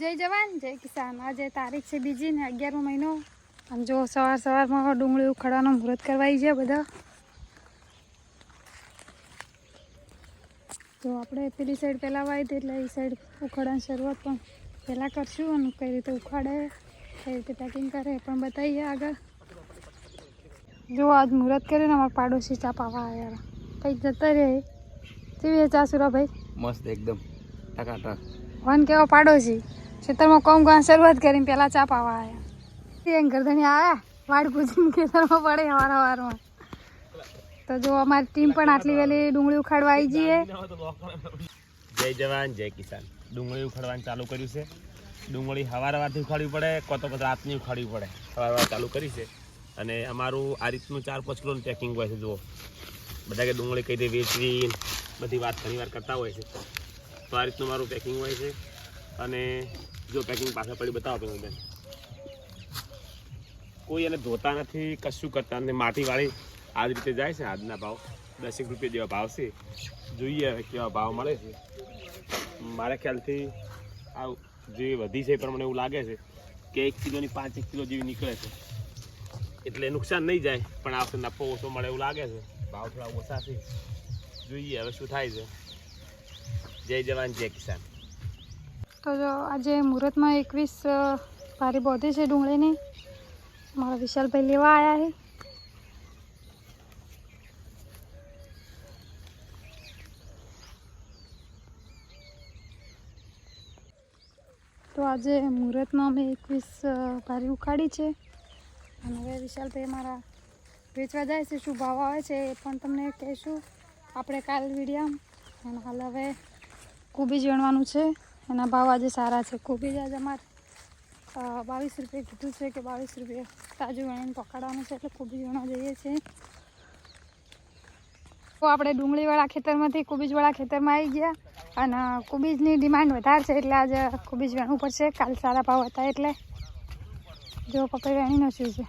જય જવાન જય કિસાન. આજે તારીખ છે બીજી ને અગિયારમો મહિનો. આમ જો સવાર સવારમાં ડુંગળી ઉખાડવાનો મુહૂર્ત કરવાઈ છે બધા. તો આપણે પેલી સાઈડ પહેલાં વાવી હતી એટલે એ સાઈડ ઉખાડવાની શરૂઆત પણ પહેલાં કરશું અને કઈ રીતે ઉખાડે કઈ રીતે પેકિંગ કરે પણ બતાવીએ આગળ. જો આજ મુહૂર્ત કરીને અમારા પાડોશી ચા પાવા આવ્યા કંઈક જતા રહે. કેવી ચા સુરાભાઈ મસ્ત એકદમ. ટકાટક. વન કેવો પાડોશી? ખેતરમાં કોમ કામ શરૂઆત કરીને પેલા ચા પાવા આવ્યા એમ ગરધણી આવ્યા વાડ પૂછીને ખેતરમાં પડે હવાર હવારમાં તો જો અમારી ટીમ પણ આટલી વહેલી ડુંગળી ઉખાડવા આવી જઈએ જય જવાન, જય કિસાન. ડુંગળી ઉખાડવાનું ચાલુ કર્યું છે. ડુંગળી હવાર હવારથી ઉખાડવી પડે કો તો રાતની ઉખાડવી પડે. હવાર ચાલુ કરી છે. અને અમારું આ રીતનું ચાર પાંચ કિલોનું પેકિંગ હોય છે, જુઓ. બધા કે ડુંગળી કઈ રીતે વેચવી, બધી વાત ઘણી વાર કરતા હોય છે. તો આ રીતનું મારું પેકિંગ હોય છે. અને જો પેકિંગ પાછળ પડી બતાવો તમે બેન. કોઈ એને ધોતા નથી, કશું કરતા નથી. માટીવાળી આ જ રીતે જાય છે આજના ભાવ. દસેક રૂપિયા જેવા ભાવ છે. જોઈએ હવે કેવા ભાવ મળે છે. મારા ખ્યાલથી આ જે વધી છે એ પ્રમાણે એવું લાગે છે કે એક કિલોની પાંચ, એક કિલો જેવી નીકળે છે. એટલે નુકસાન નહીં જાય, પણ આ વખતે નફો ઓછો મળે એવું લાગે છે. ભાવ થોડા ઓછા છે. જોઈએ હવે શું થાય છે. જય જવાન, જય કિસાન. તો આજે મુહૂર્તમાં એકવીસ પારી બોધી છે ડુંગળીની. મારા વિશાલભાઈ લેવા આવ્યા છે. તો આજે મુહૂર્તમાં અમે એકવીસ પારી ઉખાડી છે. અને હવે વિશાલભાઈ મારા વેચવા જાય છે, શું ભાવ આવે છે એ પણ તમને કહીશું. આપણે કાલ વિડીયા અને હાલ હવે કોબીજ વણવાનું છે. એના ભાવ આજે સારા છે. કોબીજ આજે અમારે. બાવીસ રૂપિયા કીધું છે કે બાવીસ રૂપિયા તાજું વણીને પકડવાનું છે એટલે કોબીજ વણવા જઈએ છીએ. તો આપણે ડુંગળીવાળા ખેતરમાંથી કોબીજવાળા ખેતરમાં આવી ગયા અને કોબીજની ડિમાન્ડ વધારે છે એટલે આજે કોબીજ વેણવું પડશે. કાલ સારા ભાવ હતા એટલે. જો પકડી વેણીનો શું છે.